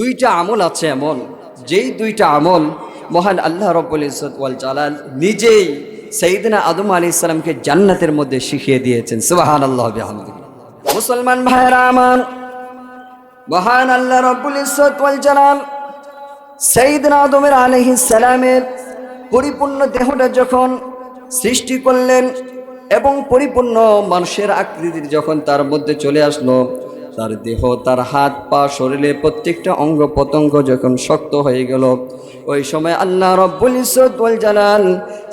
দুইটা আমল আছে এমন। যেই দুইটা আমল মহান আল্লাহ রব্বুল ইজ্জত ওয়াল জালাল নিজেই সঈদনা আদম আলী ইসলামকে জান্নাতের মধ্যে শিখিয়ে দিয়েছেন। সুবাহান আল্লাহ মুসলমান ভাইরা আমার, মহান আল্লাহ রব্বুল ইজ্জত ওয়াল জালাল সঈদনা আদমের আলাইহিস সালামের পরিপূর্ণ দেহটা যখন সৃষ্টি করলেন এবং পরিপূর্ণ মানুষের আকৃতির যখন তার মধ্যে চলে আসলো তার দেহ তার হাত পা শরীরে প্রত্যেকটা অঙ্গ প্রত্যঙ্গ যখন শক্ত হয়ে গেল ওই সময় আল্লাহ রব্বুল ইজ্জত ওয়াল জালাল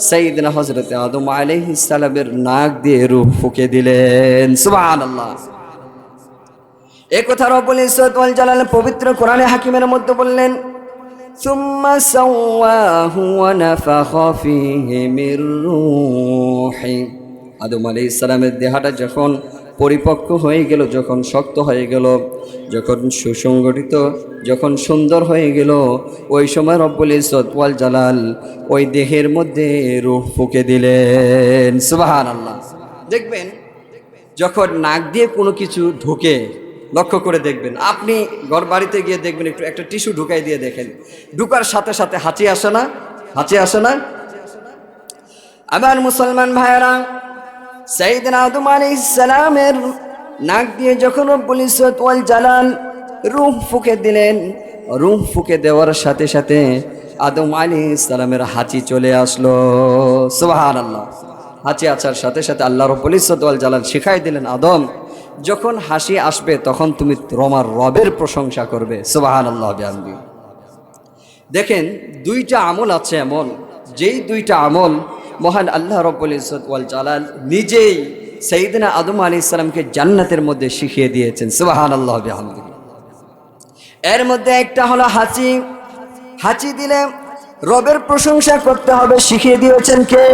সাইয়েদনা হযরত আদম আলাইহিস সালামের নাক দিয়ে রূহ ফুঁকে দিলেন সুবহানাল্লাহ এ কথা রব্বুল ইজ্জত ওয়াল জালাল পবিত্র কোরআনে হাকিমের মধ্যে বললেন ثم سواه ونفخ فيه من روحه আদম আলাইহিস সালামের দেহটা যখন পরিপক্ক হয়ে গেল, যখন শক্ত হয়ে গেল, যখন সুসংগঠিত, যখন সুন্দর হয়ে গেল, ওই সময় রব্বুল ইজ্জত ওয়াল জালাল ওই দেহের মধ্যে রূহ ফুঁকে দিলেন। সুবাহান আল্লাহ দেখবেন, যখন নাক দিয়ে কোনো কিছু ঢুকে, লক্ষ্য করে দেখবেন, আপনি ঘর বাড়িতে গিয়ে দেখবেন, একটু একটা টিস্যু ঢুকাই দিয়ে দেখেন, ঢুকার সাথে সাথে হাঁচি আসে না? হাঁচি আসে না? আবার মুসলমান ভাইয়েরা সাইদিন আদম আলাইহিস সালামের নাক দিয়ে যখন রব্বুল ইজ্জত ওয়াল জালাল রূহ ফুকে দিলেন, রূহ ফুকে দেওয়ার সাথে সাথে আদম আলাইহিস সালামের হাঁচি চলে আসলো। সুবহানাল্লাহ। হাঁচি আসার সাথে সাথে আল্লাহ রব্বুল ইজ্জত ওয়াল জালাল শিখাই দিলেন, আদম, যখন হাসি আসবে তখন তুমি তোমার রবের প্রশংসা করবে। সুবহানাল্লাহ বিহামদি। দেখেন, দুইটা আমল আছে এমন, যেই দুইটা আমল মহান আল্লাহ রব্বুল ইসত ওয়াল জালাল নিজেই সঈদিনা আদম আলী ইসলামকে জান্নাতের মধ্যে শিখিয়ে দিয়েছেন। সুবাহান আল্লাহ এর মধ্যে একটা হলো হাঁচি। হাঁচি দিলে রবের প্রশংসা করতে হবে, শিখিয়ে দিয়েছেন কে?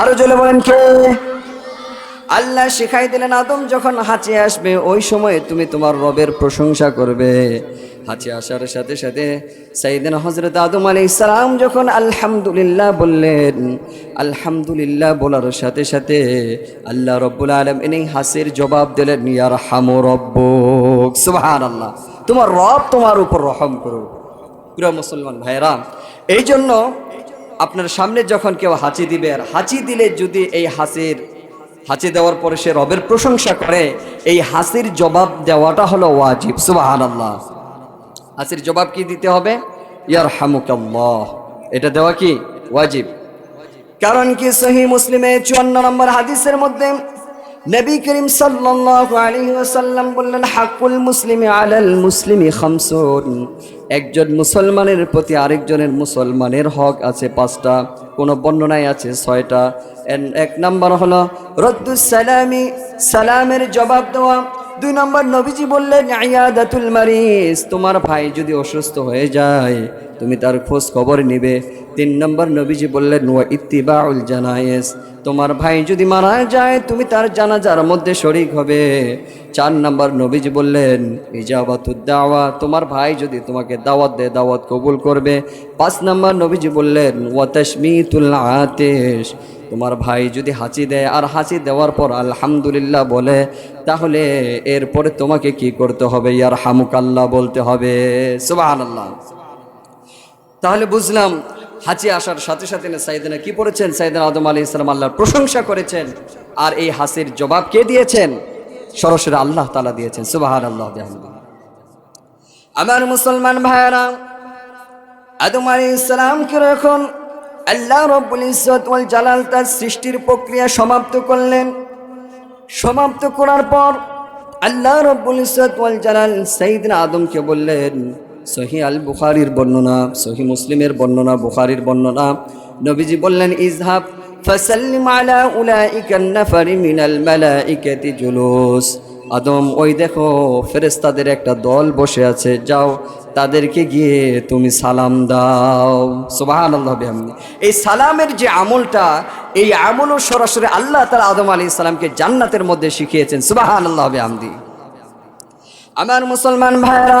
আরও জলে বলেন কে? আল্লাহ শিখাই দিলেন আদম, যখন হাঁচি আসবে, ওই সময় তুমি তোমার রবের প্রশংসা করবে। হাঁচি আসার সাথে সাথে সাইদিন হজরত আদম আলী ইসলাম যখন আলহামদুলিল্লাহ বললেন, আলহামদুলিল্লাহ বলার সাথে সাথে আল্লাহ রব্বুল আলম এই হাসির জবাব দিলেন ইয়ার হামো রব্বুক। সুবহান আল্লাহ তোমার রব তোমার উপর রহম করুক। প্রিয় মুসলমান ভাইরা এই জন্য আপনার সামনে যখন কেউ হাঁচি দিবে, আর হাঁচি দিলে যদি এই হাসির হাঁচি দেওয়ার পরে সে রবের প্রশংসা করে, এই হাসির জবাব দেওয়াটা হলো ওয়াজিব সুবাহান আল্লাহ হাসির জবাব কি দিতে হবে? ইয়ার হামুকাল্লাহ এটা দেওয়া কি? ওয়াজিব। কারণ কি সহি মুসলিমে চুয়ান্ন নম্বর হাদিসের মধ্যে নবী করিম সাল্লাল্লাহু আলাইহি ওয়াসাল্লাম বললেন হাকুল মুসলিমি আলাল মুসলিমি খামসুন। একজন মুসলমানের প্রতি আরেকজনের মুসলমানের হক আছে পাঁচটা, কোন বর্ণনায় আছে ছয়টা। এক নাম্বার হলো, রদ্দুস সালামি সালামের জবাব দেওয়া। দুই নম্বর, নবীজি বললেন আয়াদাতুল মারিস তোমার ভাই যদি অসুস্থ হয়ে যায়, তুমি তার খোঁজ খবর নিবে। তিন নম্বর, নবীজি বললেন, ওয়া ইত্তিবাউল জানায়েস তোমার ভাই যদি মারা যায়, তুমি তার জানাজার মধ্যে শরিক হবে। চার নম্বর, নবীজি বললেন, ইজাবাতুদ দাওয়া তোমার ভাই যদি তোমাকে দাওয়াত দেয়, দাওয়াত কবুল করবে। পাঁচ নম্বর, নবীজি বললেন, ওয়া তাশমিতুল আতিশ তোমার ভাই যদি হাঁচি দেয় আর হাঁচি দেওয়ার পর আলহামদুলিল্লাহ বলে, তাহলে এরপরে তোমাকে কি করতে হবে? ইয়ার হামুকাল্লাহ বলতে হবে। সুবহানাল্লাহ। তাহলে বুঝলাম, হাঁচি আসার সাথে সাথে না সাইদিনা কি পড়েছেন? সাইদিন আদম আলী ইসলাম আল্লাহর প্রশংসা করেছেন। আর এই হাসির জবাব কে দিয়েছেন? সরাসরি আল্লাহ তালা দিয়েছেন। সুবাহান আল্লাহ আমার মুসলমান ভাইয়েরা, আদম আলী ইসলামকে এখন আল্লাহ রব্বুল ইজ্জত ওয়াল জালাল তার সৃষ্টির প্রক্রিয়া সমাপ্ত করলেন। সমাপ্ত করার পর আল্লাহ রব্বুল ইজ্জত ওয়াল জালাল সাইদিন আদমকে বললেন, সহি আল বুখারির বর্ণনা, সহি মুসলিমের বর্ণনা, বুখারির বর্ণনা। নবীজি বললেন, ইজহাব, ফাসাল্লিম আলা উলাইকা নাফারি মিনাল মালাইকাতি জুলুস। আদম, ওই দেখো ফেরেস্তাদের একটা দল বসে আছে, যাও, তাদেরকে গিয়ে তুমি সালাম দাও। সুবাহান আল্লাহামনি এই সালামের যে আমলটা, এই আমলও সরাসরি আল্লাহ তালা আদম আলী ইসলামকে জান্নাতের মধ্যে শিখিয়েছেন। সুবাহান আল্লাহ আমদি আমার মুসলমান ভাইরা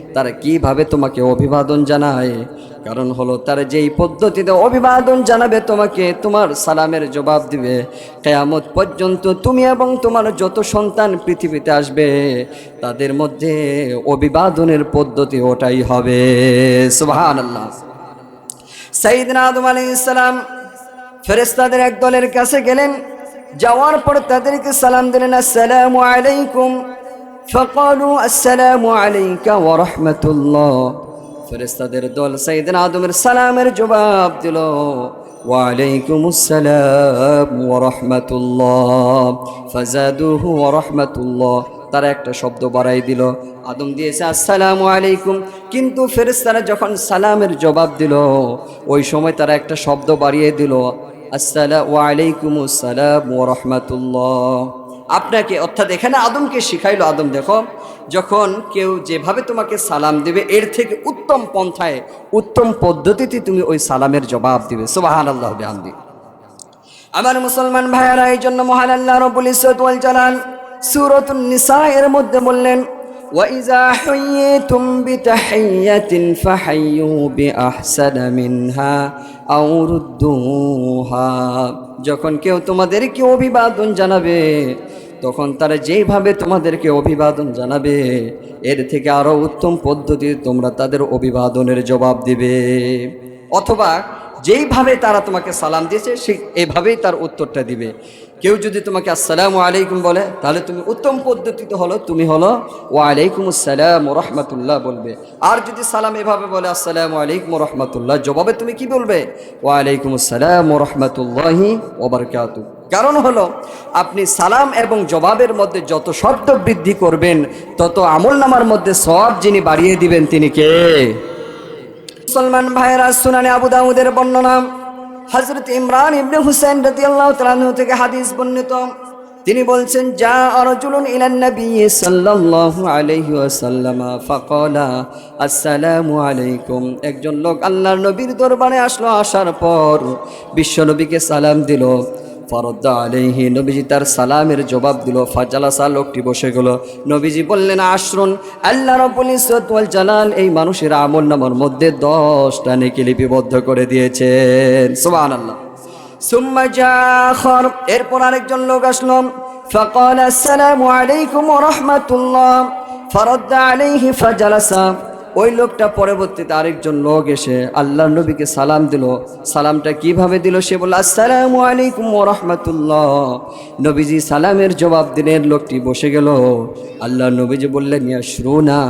তারা কীভাবে তোমাকে অভিবাদন জানায়? কারণ হলো তারা যেই পদ্ধতিতে অভিবাদন জানাবে তোমাকে, তোমার সালামের জবাব দিবে। কেয়ামত পর্যন্ত তুমি এবং তোমার যত সন্তান পৃথিবীতে আসবে, তাদের মধ্যে অভিবাদনের পদ্ধতি ওটাই হবে। সুবহান আল্লাহ সাইদিন আদম আলী ইসলাম ফেরেস্তাদের এক দলের কাছে গেলেন। যাওয়ার পর তাদেরকে সালাম দিলেন, আসসালামু আলাইকুম। فقالوا السلام عليك ورحمة الله ফেরেস্তাদের দল সাইদিন আদমের সালামের জবাব দিল ওয়ালাইকুম আসসালাম ওরহমতুল্লাহ ফাজাদুহু ওরহমতুল্লাহ তারা একটা শব্দ বাড়াই দিল আদম দিয়েছে আসসালামু আলাইকুম কিন্তু ফেরেস্তারা যখন সালামের জবাব দিল ওই সময় তারা একটা শব্দ বাড়িয়ে দিল আসসালাম ওয়ালাইকুম আসসালাম ওরহমতুল্লাহ আপনাকে, অর্থাৎ এখানে আদমকে শিখাইলো আদম, দেখো, যখন কেউ যেভাবে তোমাকে সালাম দিবে, এর থেকে উত্তম পন্থায়, উত্তম পদ্ধতিতে তুমি ওই সালামের জবাব দিবে। সোবাহান আল্লাহ বিহামদি। আমার মুসলমান ভাইয়ারা, এই জন্য মহান আল্লাহ রবুল ওয়াল জালাল সূরাতুন নিসা এর মধ্যে বললেন وَإِذَا حُيِّيتُمْ بِتَحِيَّةٍ فَحَيُّوا بِأَحْسَنَ مِنْهَا أَوْ رُدُّوهَا যখন কেউ তোমাদেরকে অভিবাদন জানাবে তখন তারা যেইভাবে তোমাদেরকে অভিবাদন জানাবে এর থেকে আরো উত্তম পদ্ধতি তোমরা তাদের অভিবাদনের জবাব দিবে অথবা যেইভাবে তারা তোমাকে সালাম দিয়েছে সেই এভাবেই তার উত্তরটা দিবে কেউ যদি তোমাকে আসসালামু আলাইকুম বলে, তাহলে তুমি উত্তম পদ্ধতিতে হলো, তুমি হলো, ওয়ালাইকুম আসসালাম রহমতুল্লাহ বলবে। আর যদি সালাম এভাবে বলে, আসসালামু আলাইকুম রহমতুল্লাহ, জবাবে তুমি কি বলবে? ওয়ালাইকুম আসসালাম রহমতুল্লাহি ওবরকাতু কারণ হলো, আপনি সালাম এবং জবাবের মধ্যে যত শব্দ বৃদ্ধি করবেন, তত আমল নামার মধ্যে সব যিনি বাড়িয়ে দিবেন তিনি কে? মুসলমান ভাইয়েরা, সুনানে আবু দাউদের বর্ণনা হজরত ইমরান ইবনে হুসেন রতি আল্লাহ আনহু থেকে হাদিস বর্ণিত। তিনি বলছেন যা আসসালামু আলাইকুম। একজন লোক আল্লাহর নবীর দরবারে আসলো, আসার পর বিশ্ব নবীকে সালাম দিল। ফরদ্দা আলাইহি নবীজি তার সালামের জবাব দিল ফাজালাসা লোকটি বসে গেল নবীজি বললেন আশ্রন আল্লাহ রব্বুল ইজ্জত ওয়াল জালাল এই মানুষের আমল নামার মধ্যে দশটা নেকি লিপিবদ্ধ করে দিয়েছেন সুবহানাল্লাহ সুম্মা জাখর এরপর আরেকজন লোক আসলো فقال السلام عليكم ورحمة الله فرد عليه فجلس ওই লোকটা পরবর্তীতে আরেকজন লোক এসে আল্লাহ নবীকে সালাম দিল। সালামটা কীভাবে দিল? সে বলল, আসসালামু আলাইকুম রহমতুল্লাহ। নবীজি সালামের জবাব দিলেন, লোকটি বসে গেল। আল্লাহ নবীজি বললেন ইয়া শ্রুনা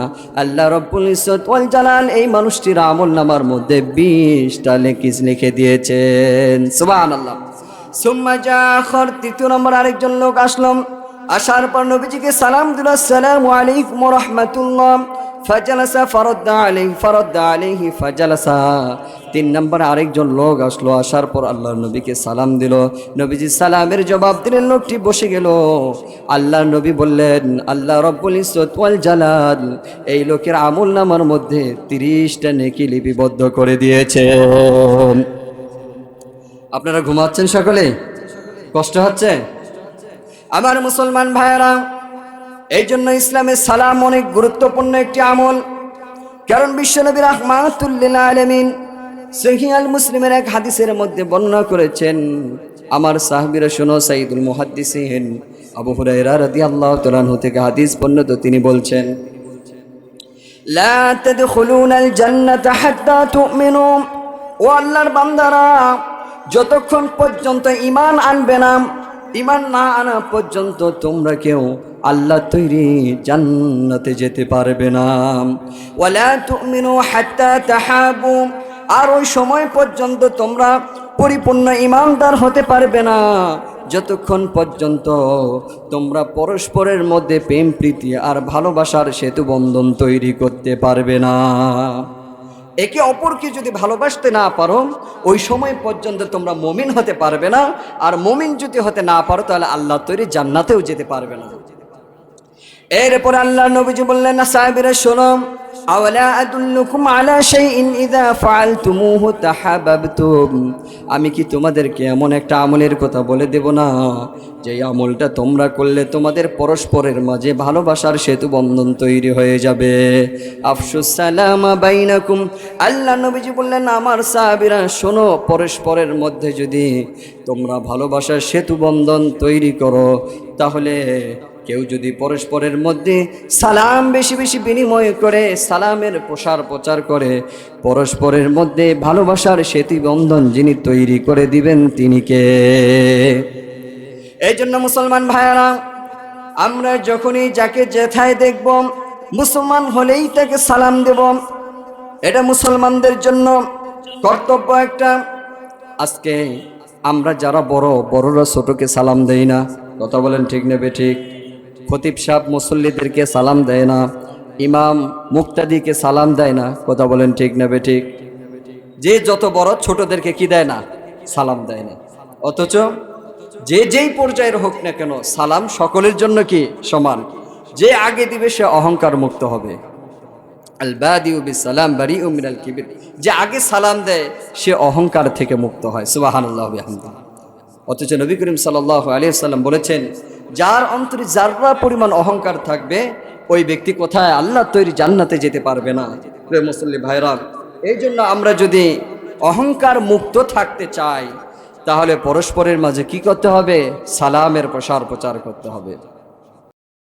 আল্লাহ রব্বুল ইসত ওয়াল জালাল, এই মানুষটির আমল নামার মধ্যে বিশটা লেখিস লিখে দিয়েছেন। সুবহানাল্লাহ। সুম্মা জাখর, তৃতীয় নম্বর আরেকজন লোক আসলাম আসার পর নবীজিকে সালাম দিল, আসসালামু আলাইকুম রহমতুল্লাহ। ফাজালাসা ফরদ্দা আলাই ফরদ্দা আলাইহি ফাজালাসা। তিন নম্বর আরেকজন লোক আসলো, আসার পর আল্লাহ নবীকে সালাম দিল। নবীজি সালামের জবাব দিলেন, লোকটি বসে গেল। আল্লাহ নবী বললেন, আল্লাহ রব্বুল ওয়াল জালাল। এই লোকের আমল নামার মধ্যে তিরিশটা নেকি লিপিবদ্ধ করে দিয়েছে। আপনারা ঘুমাচ্ছেন সকলে? কষ্ট হচ্ছে? আমার মুসলমান ভাইয়েরা এই জন্য ইসলামের সালাম অনেক গুরুত্বপূর্ণ একটি আমল। কারণ বিশ্বনবীর রহমাতুল্লিল আলমিন সহিয়াল মুসলিমের এক হাদিসের মধ্যে বর্ণনা করেছেন, আমার সাহাবিরা শোনো সাইদুল মুহাদ্দিসিন আবু হুরাইরা রাদিয়াল্লাহু তাআলা থেকে হাদিস বর্ণিত। তিনি বলছেন, লা তাদখুলুনাল জান্নাতা হাত্তা তুমিনু। ও বান্দারা, যতক্ষণ পর্যন্ত ঈমান আনবে না, ঈমান না আনা পর্যন্ত তোমরা কেউ আল্লাহ তৈরি জান্নাতে যেতে পারবে না। ওয়ালা তুমিনু হাত্তা তাহাবু। আর ওই সময় পর্যন্ত তোমরা পরিপূর্ণ ইমানদার হতে পারবে না। যতক্ষণ পর্যন্ত তোমরা পরস্পরের মধ্যে প্রেম, প্রীতি আর ভালোবাসার সেতু বন্ধন তৈরি করতে পারবে না। একে অপরকে যদি ভালোবাসতে না পারো, ওই সময় পর্যন্ত তোমরা মমিন হতে পারবে না। আর মমিন যদি হতে না পারো, তাহলে আল্লাহ তৈরি জান্নাতেও যেতে পারবে না। এরপর আল্লাহ নবীজি বললেন, না সাহেবেরা তাহাবাবতুম? আমি কি তোমাদেরকে এমন একটা আমলের কথা বলে দেব না? যে আমলটা তোমরা করলে তোমাদের পরস্পরের মাঝে ভালোবাসার সেতু বন্ধন তৈরি হয়ে যাবে। আল্লাহ নবীজি বললেন, আমার সাহাবীরা, শোনো, পরস্পরের মধ্যে যদি তোমরা ভালোবাসার সেতু বন্ধন তৈরি করো, তাহলে কেউ যদি পরস্পরের মধ্যে সালাম বেশি বেশি বিনিময় করে, সালামের প্রসার প্রচার করে, পরস্পরের মধ্যে ভালোবাসার সেতু বন্ধন যিনি তৈরি করে দিবেন তিনি কে? এই জন্য মুসলমান ভাইয়ারা, আমরা যখনই যাকে যেথায় দেখব, মুসলমান হলেই তাকে সালাম দেব। এটা মুসলমানদের জন্য কর্তব্য একটা। আজকে আমরা যারা বড়, বড়রা ছোটকে সালাম দেই না। কথা বলেন ঠিক নেবে ঠিক? খতিব সাহেব মুসল্লিদেরকে সালাম দেয় না, ইমাম মুক্তাদিকে সালাম দেয় না, কথা বলেন ঠিক নেবে ঠিক যে যত বড় ছোটদেরকে কি দেয় না? সালাম দেয় না। অথচ যে যেই পর্যায়ের হোক না কেন, সালাম সকলের জন্য কি? সমান। যে আগে দিবে সে অহংকার মুক্ত হবে। কিবির। যে আগে সালাম দেয়, সে অহংকার থেকে মুক্ত হয়। বিহামদুল্লাহ অথচ নবী করিম সাল্লাহ আলিয়া সাল্লাম বলেছেন যার অন্তরে যাররা পরিমাণ অহংকার থাকবে, ওই ব্যক্তি কোথায়? আল্লাহ তৈরি জান্নাতে যেতে পারবে না। মুসল্লি ভাইরাম এই জন্য আমরা যদি অহংকার মুক্ত থাকতে চাই, তাহলে পরস্পরের মাঝে কি করতে হবে? সালামের প্রসার প্রচার করতে হবে।